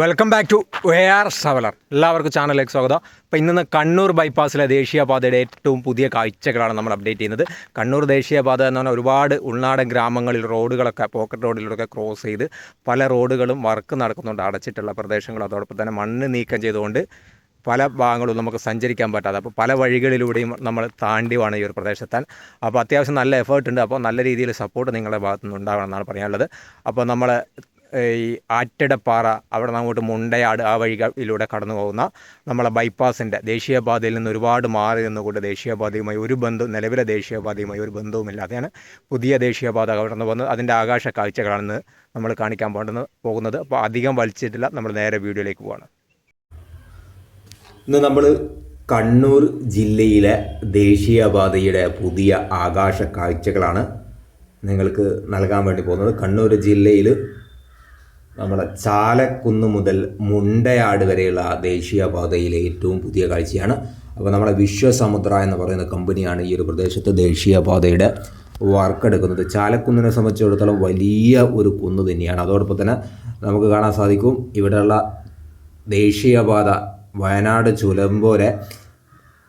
Welcome back to A R സവലർ എല്ലാവർക്കും ചാനലിലേക്ക് സ്വാഗതം. അപ്പോൾ ഇന്ന് കണ്ണൂർ ബൈപ്പാസിലെ ദേശീയപാതയുടെ ഏറ്റവും പുതിയ കാഴ്ചകളാണ് നമ്മൾ അപ്ഡേറ്റ് ചെയ്യുന്നത്. കണ്ണൂർ ദേശീയപാത എന്ന് പറഞ്ഞാൽ ഒരുപാട് ഉൾനാടൻ ഗ്രാമങ്ങളിൽ റോഡുകളൊക്കെ പോക്കറ്റ് റോഡിലൂടെ ക്രോസ് ചെയ്ത് പല റോഡുകളും വർക്ക് നടക്കുന്നുണ്ട്. അടച്ചിട്ടുള്ള പ്രദേശങ്ങൾ അതോടൊപ്പം തന്നെ മണ്ണ് നീക്കം ചെയ്തുകൊണ്ട് പല ഭാഗങ്ങളും നമുക്ക് സഞ്ചരിക്കാൻ പറ്റാതെ അപ്പോൾ പല വഴികളിലൂടെയും നമ്മൾ താണ്ടിയാണ് ഈ ഒരു പ്രദേശത്താൻ. അപ്പോൾ അത്യാവശ്യം നല്ല എഫേർട്ട് ഉണ്ട്. അപ്പോൾ നല്ല രീതിയിൽ സപ്പോർട്ട് നിങ്ങളുടെ ഭാഗത്തു നിന്ന് ഉണ്ടാവണം എന്നാണ് പറയാനുള്ളത്. അപ്പോൾ നമ്മൾ ഈ ആറ്റിടപ്പാറ അവിടെ നിന്ന് അങ്ങോട്ട് മുണ്ടയാട് ആ വഴികളിലൂടെ കടന്നു പോകുന്ന നമ്മളെ ബൈപ്പാസിന്റെ ദേശീയപാതയിൽ നിന്ന് ഒരുപാട് മാറി നിന്നുകൊണ്ട് ദേശീയപാതയുമായി ഒരു ബന്ധവും നിലവിലെ ദേശീയപാതയുമായി ഒരു ബന്ധവുമില്ലാതെയാണ് പുതിയ ദേശീയപാത കടന്നു പോകുന്നത്. അതിന്റെ ആകാശ കാഴ്ചകളാണ് നമ്മൾ കാണിക്കാൻ പോകുന്നത് പോകുന്നത്. അപ്പോൾ അധികം വലിച്ചിട്ടില്ല. നമ്മൾ നേരെ വീഡിയോയിലേക്ക് പോവാണ്. ഇന്ന് നമ്മൾ കണ്ണൂർ ജില്ലയിലെ ദേശീയപാതയുടെ പുതിയ ആകാശ കാഴ്ചകളാണ് നിങ്ങൾക്ക് നൽകാൻ വേണ്ടി പോകുന്നത്. കണ്ണൂർ ജില്ലയിൽ നമ്മുടെ ചാലക്കുന്ന് മുതൽ മുണ്ടയാട് വരെയുള്ള ദേശീയപാതയിലെ ഏറ്റവും പുതിയ കാഴ്ചയാണ്. അപ്പോൾ നമ്മുടെ വിശ്വസമുദ്ര എന്ന് പറയുന്ന കമ്പനിയാണ് ഈ ഒരു പ്രദേശത്ത് ദേശീയപാതയുടെ വർക്ക് എടുക്കുന്നത് ചാലക്കുന്നിനെ സംബന്ധിച്ചിടത്തോളം വലിയ ഒരു കുന്ന് തന്നെയാണ്. അതോടൊപ്പം തന്നെ നമുക്ക് കാണാൻ സാധിക്കും ഇവിടെയുള്ള ദേശീയപാത വയനാട് ചുലമ്പോരെ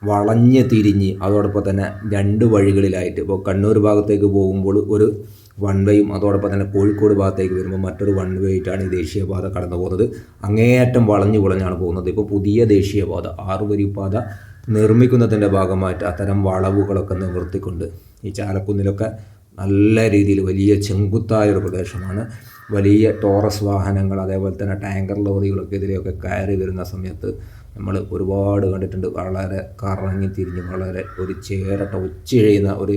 വളഞ്ഞ് തിരിഞ്ഞ് അതോടൊപ്പം തന്നെ രണ്ട് വഴികളിലായിട്ട് ഇപ്പോൾ കണ്ണൂർ ഭാഗത്തേക്ക് പോകുമ്പോൾ ഒരു വൺ വേയും അതോടൊപ്പം തന്നെ കോഴിക്കോട് ഭാഗത്തേക്ക് വരുമ്പോൾ മറ്റൊരു വൺ വേ ആയിട്ടാണ് ഈ ദേശീയപാത കടന്നു പോകുന്നത്. അങ്ങേയറ്റം വളഞ്ഞു കുളഞ്ഞാണ് പോകുന്നത്. ഇപ്പോൾ പുതിയ ദേശീയപാത ആറുവരിപ്പാത പാത നിർമ്മിക്കുന്നതിന്റെ ഭാഗമായിട്ട് അത്തരം വളവുകളൊക്കെ നിവർത്തിക്കൊണ്ട് ഈ ചാലക്കുന്നിലൊക്കെ നല്ല രീതിയിൽ വലിയ ചെങ്കുത്തായ ഒരു പ്രദേശമാണ്. വലിയ ടോറസ് വാഹനങ്ങൾ അതേപോലെ തന്നെ ടാങ്കർ ലോറികളൊക്കെ ഇതിലെയൊക്കെ കയറി വരുന്ന സമയത്ത് നമ്മൾ ഒരുപാട് കണ്ടിട്ടുണ്ട്. വളരെ കറങ്ങി തിരിഞ്ഞ് വളരെ ഒരു ചേരട്ട ഒച്ചിഴയുന്ന ഒരു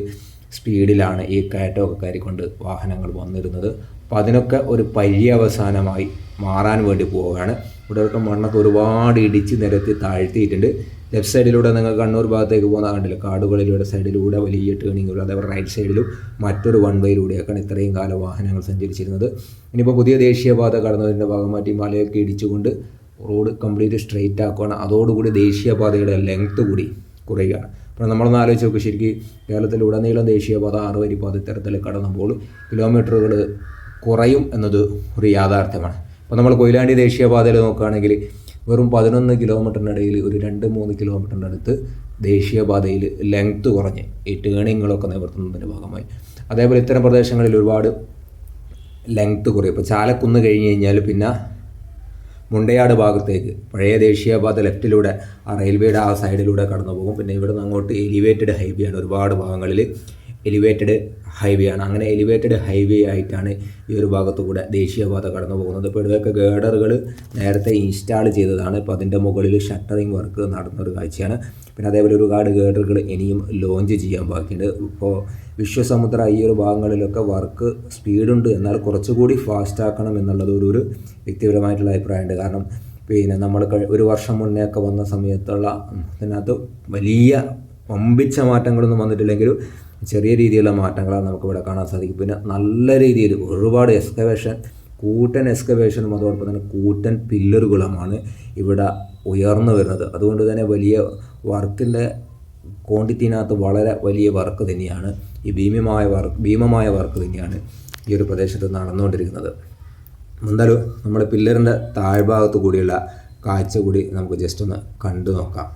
സ്പീഡിലാണ് ഈ കയറ്റമൊക്കെ കയറിക്കൊണ്ട് വാഹനങ്ങൾ വന്നിരുന്നത്. അപ്പോൾ അതിനൊക്കെ ഒരു പര്യവസാനമായി മാറാൻ വേണ്ടി പോവുകയാണ്. ഇവിടെയൊക്കെ മണ്ണൊക്കെ ഒരുപാട് ഇടിച്ച് നിരത്തി താഴ്ത്തിയിട്ടുണ്ട്. ലെഫ്റ്റ് സൈഡിലൂടെ നിങ്ങൾ കണ്ണൂർ ഭാഗത്തേക്ക് പോകുന്ന കണ്ടില്ല? കാടുകളിലൂടെ സൈഡിലൂടെ വലിയ ടേണിങ്ങുകൾ അതേപോലെ റൈറ്റ് സൈഡിലും മറ്റൊരു വൺ വേയിലൂടെയൊക്കെയാണ് ഇത്രയും കാലം വാഹനങ്ങൾ സഞ്ചരിച്ചിരുന്നത്. ഇനിയിപ്പോൾ പുതിയ ദേശീയപാത കടന്നതിന്റെ ഭാഗമായിട്ട് മലയൊക്കെ ഇടിച്ചുകൊണ്ട് റോഡ് കംപ്ലീറ്റ് സ്ട്രെയിറ്റ് ആക്കുകയാണ് അതോടുകൂടി ദേശീയപാതയുടെ ലെങ്ത്ത് കൂടി കുറയുകയാണ്. അപ്പോൾ നമ്മളൊന്ന് ആലോചിച്ച് നോക്കുക ശരിക്കും കേരളത്തിലുടനീളം ദേശീയപാത ആറ് വരിപ്പാത ഇത്തരത്തിൽ കടന്നപ്പോൾ കിലോമീറ്ററുകൾ കുറയും എന്നത് ഒരു യാഥാർത്ഥ്യമാണ്. അപ്പോൾ നമ്മൾ കൊയിലാണ്ടി ദേശീയപാതയിൽ നോക്കുകയാണെങ്കിൽ വെറും പതിനൊന്ന് കിലോമീറ്ററിനിടയിൽ ഒരു രണ്ട് മൂന്ന് കിലോമീറ്ററിന്റെ അടുത്ത് ദേശീയപാതയിൽ ലെങ്ത്ത് കുറഞ്ഞ് ഈ ടേണിങ്ങുകളൊക്കെ നിവർത്തുന്നതിന്റെ ഭാഗമായി. അതേപോലെ ഇത്തരം പ്രദേശങ്ങളിൽ ഒരുപാട് ലെങ്ത്ത് കുറയും. ഇപ്പോൾ ചാലക്കുന്ന് കഴിഞ്ഞ് കഴിഞ്ഞാൽ പിന്നെ മുണ്ടയാട് ഭാഗത്തേക്ക്. പഴയ ദേശീയപാത ലെഫ്റ്റിലൂടെ ആ റെയിൽവേയുടെ ആ സൈഡിലൂടെ കടന്നു പോകും പിന്നെ ഇവിടെ നിന്ന് അങ്ങോട്ട് എലിവേറ്റഡ് ഹൈവേ ആണ് ഒരുപാട് ഭാഗങ്ങളിൽ. എലിവേറ്റഡ് ഹൈവേ ആണ്. അങ്ങനെ എലിവേറ്റഡ് ഹൈവേ ആയിട്ടാണ് ഈ ഒരു ഭാഗത്തു കൂടെ ദേശീയപാത കടന്നു പോകുന്നത്. ഇപ്പോൾ ഇവിടെയൊക്കെ ഗേഡറുകൾ നേരത്തെ ഇൻസ്റ്റാൾ ചെയ്തതാണ്. ഇപ്പോൾ അതിന്റെ മുകളിൽ ഷട്ടറിങ് വർക്ക് നടന്ന ഒരു കാഴ്ചയാണ്. പിന്നെ അതേപോലെ ഒരുപാട് ഗേഡറുകൾ ഇനിയും ലോഞ്ച് ചെയ്യാൻ ബാക്കിയുണ്ട്. ഇപ്പോൾ വിശ്വസമുദ്ര ഈ ഒരു ഭാഗങ്ങളിലൊക്കെ വർക്ക് സ്പീഡുണ്ട് എന്നാൽ കുറച്ചുകൂടി ഫാസ്റ്റ് ആക്കണം എന്നുള്ളത് ഒരു ഒരു വ്യക്തിപരമായിട്ടുള്ള അഭിപ്രായമുണ്ട്. കാരണം പിന്നെ നമ്മൾ ഒരു വർഷം മുന്നേ ഒക്കെ വന്ന സമയത്തുള്ള അതിനകത്ത് വലിയ വമ്പിച്ച മാറ്റങ്ങളൊന്നും വന്നിട്ടില്ലെങ്കിലും ചെറിയ രീതിയിലുള്ള മാറ്റങ്ങളാണ് നമുക്കിവിടെ കാണാൻ സാധിക്കും. പിന്നെ നല്ല രീതിയിൽ ഒരുപാട് എക്സ്കവേഷൻ കൂറ്റൻ എക്സ്കവേഷനും അതോടൊപ്പം തന്നെ കൂറ്റൻ പില്ലറുകളുമാണ് ഇവിടെ ഉയർന്നു വരുന്നത്. അതുകൊണ്ട് തന്നെ വലിയ വർക്കിന്റെ ക്വാണ്ടിറ്റിനകത്ത് വളരെ വലിയ വർക്ക് തന്നെയാണ് ഈ ഭീമമായ വർക്ക് ഭീമമായ വർക്ക് തന്നെയാണ് ഈ ഒരു പ്രദേശത്ത് നടന്നുകൊണ്ടിരിക്കുന്നത്. എന്തായാലും നമ്മുടെ പില്ലറിന്റെ താഴ്ഭാഗത്ത് കൂടിയുള്ള കാഴ്ച കൂടി നമുക്ക് ജസ്റ്റ് ഒന്ന് കണ്ടു നോക്കാം.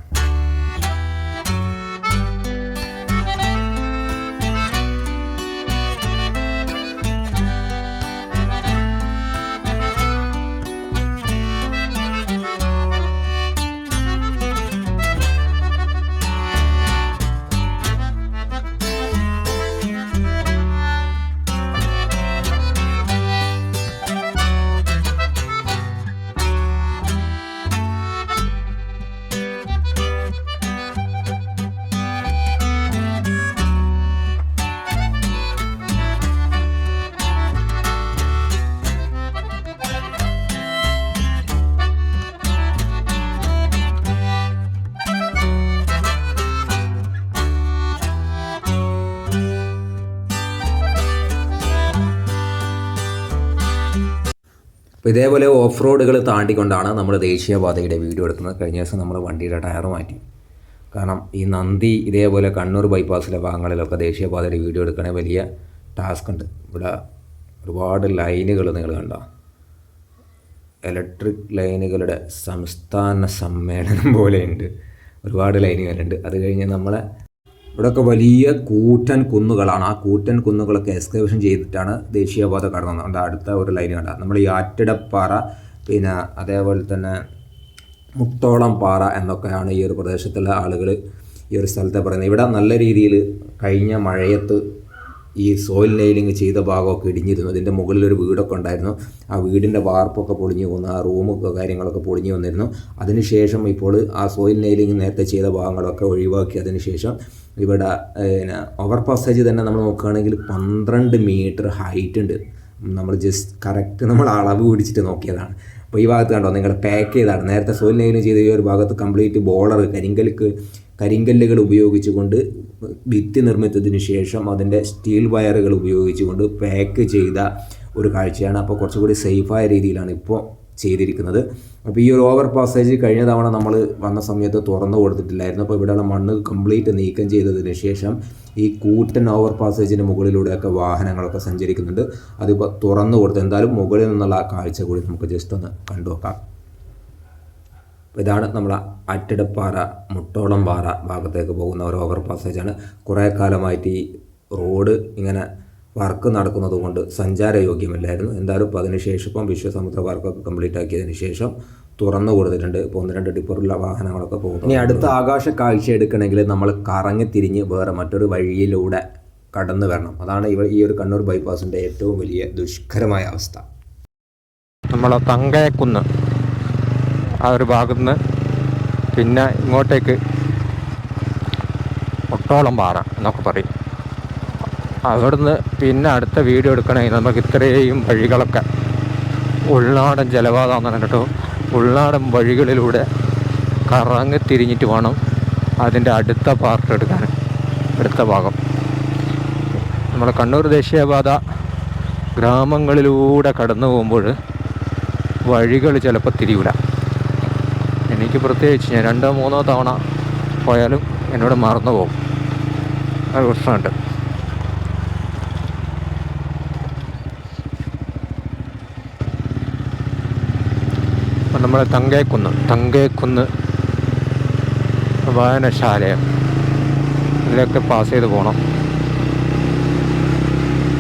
അപ്പോൾ ഇതേപോലെ ഓഫ് റോഡുകൾ താണ്ടിക്കൊണ്ടാണ് നമ്മൾ ദേശീയപാതയുടെ വീഡിയോ എടുക്കുന്നത്. കഴിഞ്ഞ ദിവസം നമ്മൾ വണ്ടിയുടെ ടയർ മാറ്റി. കാരണം ഈ നന്ദി ഇതേപോലെ കണ്ണൂർ ബൈപ്പാസിലെ ഭാഗങ്ങളിലൊക്കെ ദേശീയപാതയുടെ വീഡിയോ എടുക്കണേ വലിയ ടാസ്ക് ഉണ്ട്. ഇവിടെ ഒരുപാട് ലൈനുകൾ നിങ്ങൾ കണ്ട? ഇലക്ട്രിക് ലൈനുകളുടെ സംസ്ഥാന സമ്മേളനം പോലെയുണ്ട് ഒരുപാട് ലൈനുകളുണ്ട്. അത് കഴിഞ്ഞ് നമ്മളെ ഇവിടെയൊക്കെ വലിയ കൂറ്റൻ കുന്നുകളാണ്. ആ കൂറ്റൻ കുന്നുകളൊക്കെ എക്സ്കവേഷൻ ചെയ്തിട്ടാണ് ദേശീയപാത കടന്നത്. അതുകൊണ്ട് അടുത്ത ഒരു ലൈൻ കണ്ട? നമ്മൾ ഈ ആറ്റിടപ്പാറ പിന്നെ അതേപോലെ തന്നെ മുത്തോളം പാറ എന്നൊക്കെയാണ് ഈ ഒരു പ്രദേശത്തുള്ള ആളുകൾ ഈ ഒരു സ്ഥലത്തെ പറയുന്നത്. ഇവിടെ നല്ല രീതിയിൽ കഴിഞ്ഞ മഴയത്ത് ഈ സോയിൽ നെയിലിങ് ചെയ്ത ഭാഗമൊക്കെ ഇടിഞ്ഞിരുന്നു. അതിന്റെ മുകളിൽ ഒരു വീടൊക്കെ ഉണ്ടായിരുന്നു. ആ വീടിന്റെ വാർപ്പൊക്കെ പൊളിഞ്ഞു വന്നു ആ റൂമൊക്കെ കാര്യങ്ങളൊക്കെ പൊളിഞ്ഞു വന്നിരുന്നു. അതിനുശേഷം ഇപ്പോൾ ആ സോയിൽ നെയിലിങ് നേരത്തെ ചെയ്ത ഭാഗങ്ങളൊക്കെ ഒഴിവാക്കി. അതിനുശേഷം ഇവിടെ പിന്നെ ഓവർ പാസേജ് തന്നെ നമ്മൾ നോക്കുകയാണെങ്കിൽ പന്ത്രണ്ട് മീറ്റർ ഹൈറ്റ് ഉണ്ട്. നമ്മൾ ജസ്റ്റ് കറക്റ്റ് നമ്മൾ അളവ് പിടിച്ചിട്ട് നോക്കിയതാണ്. അപ്പോൾ ഈ ഭാഗത്ത് കണ്ടോ നിങ്ങൾ പാക്ക് ചെയ്താണ്. നേരത്തെ സോയിൽ നെയിലിങ് ചെയ്ത ഈ ഒരു ഭാഗത്ത് കംപ്ലീറ്റ് ബോളർ കരിങ്കല്ലുക്ക് കരിങ്കല്ലുകൾ ഉപയോഗിച്ചുകൊണ്ട് ഭിത്തി നിർമ്മിച്ചതിന് ശേഷം അതിന്റെ സ്റ്റീൽ വയറുകൾ ഉപയോഗിച്ചുകൊണ്ട് പാക്ക് ചെയ്ത ഒരു കാഴ്ചയാണ്. അപ്പോൾ കുറച്ചുകൂടി സേഫായ രീതിയിലാണ് ഇപ്പോൾ ചെയ്തിരിക്കുന്നത്. അപ്പോൾ ഈ ഒരു ഓവർ പാസേജ് കഴിഞ്ഞ തവണ നമ്മൾ വന്ന സമയത്ത് തുറന്നു കൊടുത്തിട്ടില്ലായിരുന്നു. അപ്പോൾ ഇവിടെയുള്ള മണ്ണ് കംപ്ലീറ്റ് നീക്കം ചെയ്തതിന് ശേഷം ഈ കൂറ്റൻ ഓവർ പാസേജിന്റെ മുകളിലൂടെയൊക്കെ വാഹനങ്ങളൊക്കെ സഞ്ചരിക്കുന്നുണ്ട്. അതിപ്പോൾ തുറന്നു കൊടുത്തു എന്തായാലും മുകളിൽ നിന്നുള്ള ആ കാഴ്ച കൂടി നമുക്ക് ജസ്റ്റ് ഒന്ന് കണ്ടു നോക്കാം. ഇതാണ് നമ്മളെ അറ്റിടപ്പാറ മുട്ടോളം പാറ ഭാഗത്തേക്ക് പോകുന്ന ഒരു ഓവർ പാസേജാണ് കുറേ കാലമായിട്ട് ഈ റോഡ് ഇങ്ങനെ വർക്ക് നടക്കുന്നത് കൊണ്ട് സഞ്ചാരയോഗ്യമല്ലായിരുന്നു. എന്തായാലും ഇപ്പോൾ അതിനുശേഷം ഇപ്പം വിശ്വസമുദ്ര വർക്കൊക്കെ കംപ്ലീറ്റ് ആക്കിയതിന് ശേഷം തുറന്നു കൊടുത്തിട്ടുണ്ട്. ഇപ്പോൾ ഒന്ന് രണ്ട് ടിപ്പറുള്ള വാഹനങ്ങളൊക്കെ പോകുന്നു ഇനി അടുത്ത ആകാശ കാഴ്ച എടുക്കണമെങ്കിൽ നമ്മൾ കറങ്ങി തിരിഞ്ഞ് വേറെ മറ്റൊരു വഴിയിലൂടെ കടന്നു വരണം. അതാണ് ഇവ ഈ ഒരു കണ്ണൂർ ബൈപ്പാസിന്റെ ഏറ്റവും വലിയ ദുഷ്കരമായ അവസ്ഥ. നമ്മൾ തങ്കയക്കുന്ന് ആ ഒരു ഭാഗത്ത് നിന്ന് പിന്നെ ഇങ്ങോട്ടേക്ക് ഒട്ടോളം പാറ എന്നൊക്കെ പറയും. അവിടുന്ന് പിന്നെ അടുത്ത വീഡിയോ എടുക്കണമെങ്കിൽ നമുക്ക് ഇത്രയും വഴികളൊക്കെ. ഉൾനാടൻ ജലപാതം കേട്ടോ. ഉൾനാടൻ വഴികളിലൂടെ കറങ്ങി തിരിഞ്ഞിട്ട് വേണം അതിന്റെ അടുത്ത പാർട്ട് എടുക്കാൻ. അടുത്ത ഭാഗം. നമ്മൾ കണ്ണൂർ ദേശീയപാത ഗ്രാമങ്ങളിലൂടെ കടന്നു പോകുമ്പോൾ വഴികൾ ചിലപ്പോൾ തിരിയൂല. എനിക്ക് പ്രത്യേകിച്ച് ഞാൻ രണ്ടോ മൂന്നോ തവണ പോയാലും എന്നോട് മറന്നു പോകും അത് പ്രശ്നമുണ്ട്. നമ്മൾ തങ്കേക്കുന്ന് തങ്കേക്കുന്ന് വായനശാല ഇതിലൊക്കെ പാസ് ചെയ്ത് പോകണം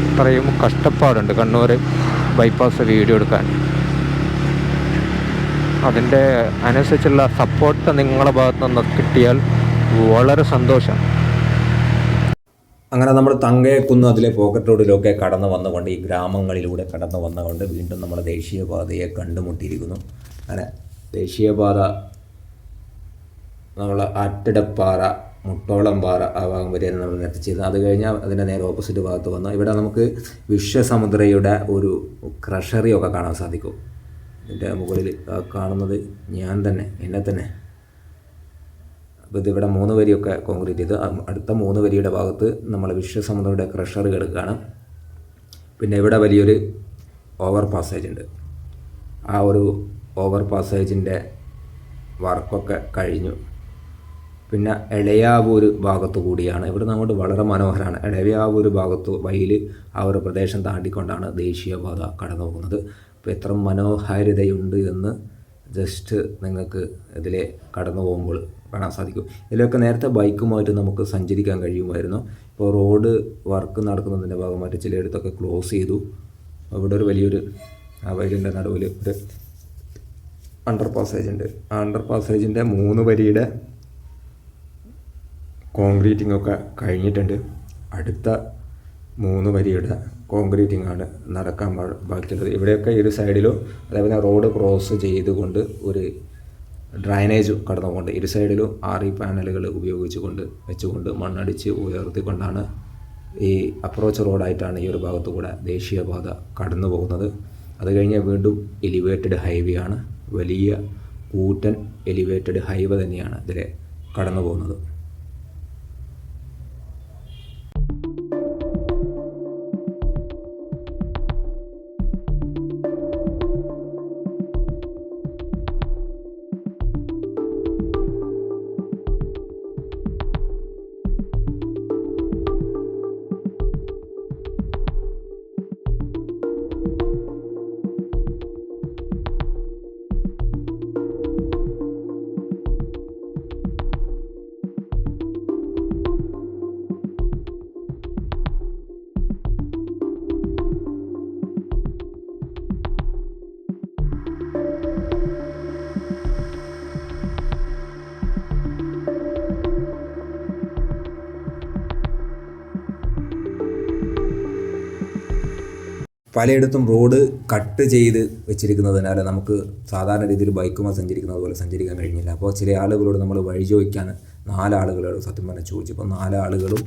അത്രയും കഷ്ടപ്പാടുണ്ട് കണ്ണൂർ ബൈപ്പാസ് വീഡിയോ എടുക്കാൻ. അതിന്റെ അനുസരിച്ചുള്ള സപ്പോർട്ട് നിങ്ങളുടെ ഭാഗത്തു നിന്ന് കിട്ടിയാൽ വളരെ സന്തോഷം. അങ്ങനെ നമ്മൾ തങ്കയക്കുന്ന് അതിലെ പോക്കറ്റ് റോഡിലൊക്കെ കടന്നു വന്നുകൊണ്ട് ഈ ഗ്രാമങ്ങളിലൂടെ കടന്നു വന്നുകൊണ്ട് വീണ്ടും നമ്മൾ ദേശീയപാതയെ കണ്ടുമുട്ടിയിരിക്കുന്നു. അങ്ങനെ ദേശീയപാത നമ്മൾ ആറ്റിടപ്പാറ മുട്ടോളം പാറ ആ ഭാഗം വരെയാണ് നമ്മൾ നേരത്തെ ചെയ്തത്. അത് കഴിഞ്ഞാൽ അതിന്റെ നേരെ ഓപ്പോസിറ്റ് ഭാഗത്ത് വന്നു. ഇവിടെ നമുക്ക് വിശ്വസമുദ്രയുടെ ഒരു ക്രഷറിയൊക്കെ കാണാൻ സാധിക്കും. ഇതിന്റെ മുകളിൽ കാണുന്നത് ഞാൻ തന്നെ എന്നെ തന്നെ. അപ്പോൾ ഇതിവിടെ മൂന്ന് വരിയൊക്കെ കോൺക്രീറ്റ് ചെയ്ത്. അടുത്ത മൂന്ന് വരിയുടെ ഭാഗത്ത് നമ്മൾ വിശ്വസമുദ്രയുടെ ക്രഷർ കാണാം പിന്നെ ഇവിടെ വലിയൊരു ഓവർ പാസേജ് ഉണ്ട്. ആ ഒരു ഓവർ പാസേജിന്റെ വർക്കൊക്കെ കഴിഞ്ഞു. പിന്നെ എളയാവൂർ ഭാഗത്തു കൂടിയാണ്. ഇവിടെ നമ്മുടെ വളരെ മനോഹരമാണ് എളയാവൂർ ഭാഗത്തു വഴിയിൽ ആ ഒരു പ്രദേശം താണ്ടിക്കൊണ്ടാണ് ദേശീയപാത കടന്നു പോകുന്നത് അപ്പോൾ എത്ര മനോഹാരിതയുണ്ട് എന്ന് ജസ്റ്റ് നിങ്ങൾക്ക് ഇതിലെ കടന്നു പോകുമ്പോൾ കാണാൻ സാധിക്കും. ഇതിലൊക്കെ നേരത്തെ ബൈക്കുമായിട്ട് നമുക്ക് സഞ്ചരിക്കാൻ കഴിയുമായിരുന്നു. ഇപ്പോൾ റോഡ് വർക്ക് നടക്കുന്നതിന്റെ ഭാഗമായിട്ട് ചിലയിടത്തൊക്കെ ക്ലോസ് ചെയ്തു. ഇവിടെ ഒരു വലിയൊരു ആ വയലിന്റെ നടുവിൽ ഒരു അണ്ടർ പാസേജ് ആ അണ്ടർ പാസേജിന്റെ മൂന്ന് വരിയുടെ കോൺക്രീറ്റിംഗ് ഒക്കെ കഴിഞ്ഞിട്ടുണ്ട്. അടുത്ത മൂന്ന് വരിയുടെ കോൺക്രീറ്റിംഗ് ആണ് നടക്കാൻ ബാക്കിയുള്ളത്. ഇവിടെയൊക്കെ ഈ ഒരു സൈഡിലും അതേപോലെ റോഡ് ക്രോസ് ചെയ്തുകൊണ്ട് ഒരു ഡ്രൈനേജ് കടന്നുകൊണ്ട് ഇരു സൈഡിലും ആറി പാനലുകൾ ഉപയോഗിച്ചുകൊണ്ട് വെച്ചുകൊണ്ട് മണ്ണടിച്ച് ഉയർത്തിക്കൊണ്ടാണ് ഈ അപ്രോച്ച് റോഡായിട്ടാണ് ഈ ഒരു ഭാഗത്തു കൂടെ ദേശീയപാത കടന്നു പോകുന്നത് അത് കഴിഞ്ഞ് വീണ്ടും എലിവേറ്റഡ് ഹൈവേ ആണ്. വലിയ കൂറ്റൻ എലിവേറ്റഡ് ഹൈവേ തന്നെയാണ് ഇതിലെ കടന്നു പോകുന്നത് പലയിടത്തും റോഡ് കട്ട് ചെയ്ത് വെച്ചിരിക്കുന്നതിനാൽ നമുക്ക് സാധാരണ രീതിയിൽ ബൈക്കുമായി സഞ്ചരിക്കുന്നത് പോലെ സഞ്ചരിക്കാൻ കഴിഞ്ഞില്ല. അപ്പോൾ ചില ആളുകളോട് നമ്മൾ വഴി ചോദിക്കാൻ നാലാളുകളോട് സത്യം പറഞ്ഞാൽ ചോദിച്ചു. അപ്പോൾ നാലാളുകളും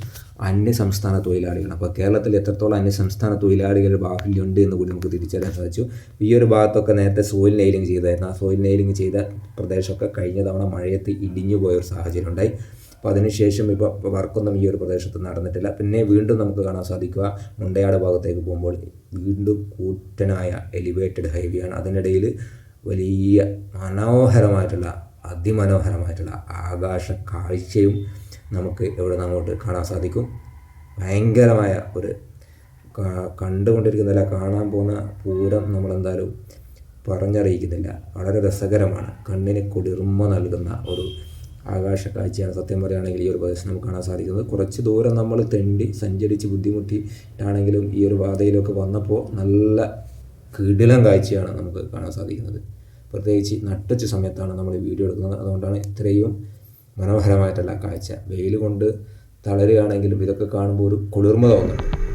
അന്യ സംസ്ഥാന തൊഴിലാളികളാണ്. അപ്പോൾ കേരളത്തിൽ എത്രത്തോളം അന്യ സംസ്ഥാന തൊഴിലാളികളുടെ ബാഹുല്യമുണ്ട് എന്ന് കൂടി നമുക്ക് തിരിച്ചറിയാൻ സാധിച്ചു. ഈ ഒരു ഭാഗത്തൊക്കെ നേരത്തെ സോയിൽ നെയിലിംഗ് ചെയ്തായിരുന്നു. ആ സോയിൽ നെയിലിംഗ് ചെയ്ത പ്രദേശമൊക്കെ കഴിഞ്ഞ തവണ മഴയത്ത് ഇടിഞ്ഞു പോയ ഒരു സാഹചര്യം ഉണ്ടായി. അപ്പോൾ അതിനുശേഷം ഇപ്പോൾ വർക്കൊന്നും ഈ ഒരു പ്രദേശത്ത് നടന്നിട്ടില്ല. പിന്നെ വീണ്ടും നമുക്ക് കാണാൻ സാധിക്കുക മുണ്ടയാട് ഭാഗത്തേക്ക് പോകുമ്പോൾ വീണ്ടും കൂറ്റനായ എലിവേറ്റഡ് ഹൈവേ ആണ്. അതിനിടയിൽ വലിയ മനോഹരമായിട്ടുള്ള അതിമനോഹരമായിട്ടുള്ള ആകാശ കാഴ്ചയും നമുക്ക് ഇവിടെ അങ്ങോട്ട് കാണാൻ സാധിക്കും. ഭയങ്കരമായ ഒരു കണ്ടുകൊണ്ടിരിക്കുന്നില്ല കാണാൻ പോകുന്ന പൂരം നമ്മളെന്തായാലും പറഞ്ഞറിയിക്കുന്നില്ല. വളരെ രസകരമാണ്. കണ്ണിന് കുളിർമ നൽകുന്ന ഒരു ആകാശ കാഴ്ചയാണ് സത്യം പറയുകയാണെങ്കിൽ ഈ ഒരു പ്രദേശം നമുക്ക് കാണാൻ സാധിക്കുന്നത്. കുറച്ച് ദൂരം നമ്മൾ തെണ്ടി സഞ്ചരിച്ച് ബുദ്ധിമുട്ടിയിട്ടാണെങ്കിലും ഈ ഒരു പാതയിലൊക്കെ വന്നപ്പോൾ നല്ല കിടിലം കാഴ്ചയാണ് നമുക്ക് കാണാൻ സാധിക്കുന്നത്. പ്രത്യേകിച്ച് നട്ടുച്ച സമയത്താണ് നമ്മൾ വീഡിയോ എടുക്കുന്നത്. അതുകൊണ്ടാണ് ഇത്രയും മനോഹരമായിട്ടുള്ള കാഴ്ച. വെയിൽ കൊണ്ട് തളരുകയാണെങ്കിലും ഇതൊക്കെ കാണുമ്പോൾ ഒരു കുളിർമ തോന്നുന്നുണ്ട്.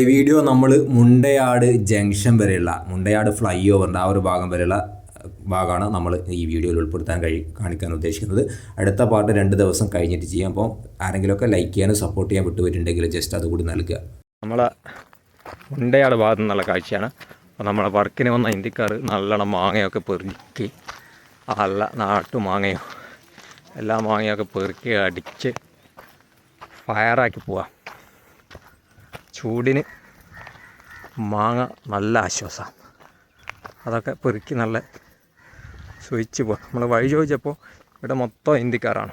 ഈ വീഡിയോ നമ്മൾ മുണ്ടയാട് ജംഗ്ഷൻ വരെയുള്ള മുണ്ടയാട് ഫ്ലൈ ഓവറിന്റെ ആ ഒരു ഭാഗം വരെയുള്ള ഭാഗമാണ് നമ്മൾ ഈ വീഡിയോയിൽ ഉൾപ്പെടുത്താൻ കഴി കാണിക്കാൻ ഉദ്ദേശിക്കുന്നത്. അടുത്ത പാർട്ട് രണ്ട് ദിവസം കഴിഞ്ഞിട്ട് ചെയ്യാം. അപ്പോൾ ആരെങ്കിലുമൊക്കെ ലൈക്ക് ചെയ്യാനും സപ്പോർട്ട് ചെയ്യാൻ വിട്ടുപോയിട്ടുണ്ടെങ്കിൽ ജസ്റ്റ് അതുകൂടി നൽകുക. നമ്മൾ മുണ്ടയാട് ഭാഗത്തു നിന്നുള്ള കാഴ്ചയാണ്. അപ്പോൾ നമ്മളെ വർക്കിന് വന്ന ഇന്ത്യക്കാർ നല്ലോണം മാങ്ങയൊക്കെ പെറുക്കി നല്ല നാട്ടു മാങ്ങയോ എല്ലാ മാങ്ങയൊക്കെ പെറുക്കി അടിച്ച് ഫയറാക്കി പോവാം. ചൂടിന് മാങ്ങ നല്ല ആശ്വാസമാണ് അതൊക്കെ പെറുക്കി നല്ല സുയിച്ച് പോവാം. നമ്മൾ വഴി ചോദിച്ചപ്പോൾ ഇവിടെ മൊത്തം ഇന്ത്യക്കാരാണ്.